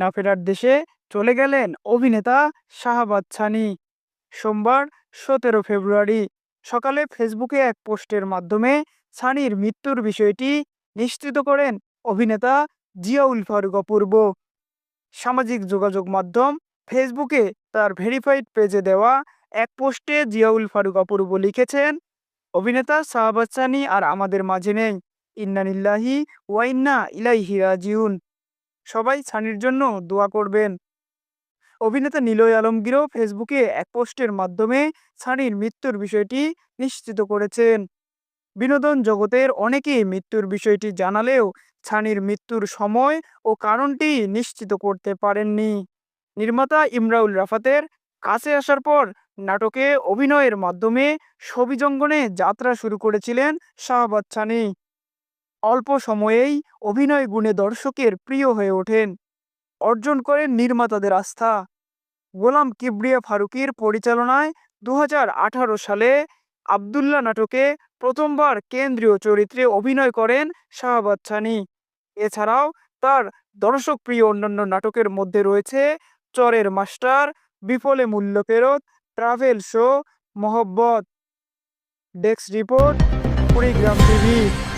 না ফেরার দেশে চলে গেলেন অভিনেতা শাহাবাজ ছানি। সোমবার সতেরো ফেব্রুয়ারি সকালে ফেসবুকে এক পোস্টের মাধ্যমে ছানির মৃত্যুর বিষয়টি নিশ্চিত করেন অভিনেতা জিয়াউল ফারুক অপূর্ব। সামাজিক যোগাযোগ মাধ্যম ফেসবুকে তার ভেরিফাইড পেজে দেওয়া এক পোস্টে জিয়াউল ফারুক অপূর্ব লিখেছেন, অভিনেতা শাহবাজ সানি আর আমাদের মাঝে নেই। ইন্নানিল্লাহি ওয়াইন্না ইলাইহি রাজিউন। সবাই সানির জন্য দোয়া করবেন। অভিনেতা নিলয় আলমগীরও ফেসবুকে এক পোস্টের মাধ্যমে সানির মৃত্যুর বিষয়টি নিশ্চিত করেছেন। বিনোদন জগতের অনেকেই মৃত্যুর বিষয়টি জানালেও ছানির মৃত্যুর সময় ও কারণটি নিশ্চিত করতে পারেননি। নির্মাতা ইমরাউল রাফাতের কাছে আসার পর নাটকে অভিনয়ের মাধ্যমে ছবিজঙ্গনে যাত্রা শুরু করেছিলেন শাহবাজ ছানি। অল্প সময়েই অভিনয় গুণে দর্শকের প্রিয় হয়ে ওঠেন। অর্জন করেন নির্মাতাদের আস্থা। গোলাম কিবরিয়া ফারুকির পরিচালনায় দু হাজার আঠারো সালে আবদুল্লাহ নাটকে প্রথমবার কেন্দ্রীয় চরিত্রে অভিনয় করেন শাহবাজ ছানি এছাড়াও তার দর্শকপ্রিয় অন্যান্য নাটকের মধ্যে রয়েছে চরের মাস্টার, বিফলে মূল্য ফেরত, ট্রাভেল শো, মহব্বত। Desk report, Kurigram TV.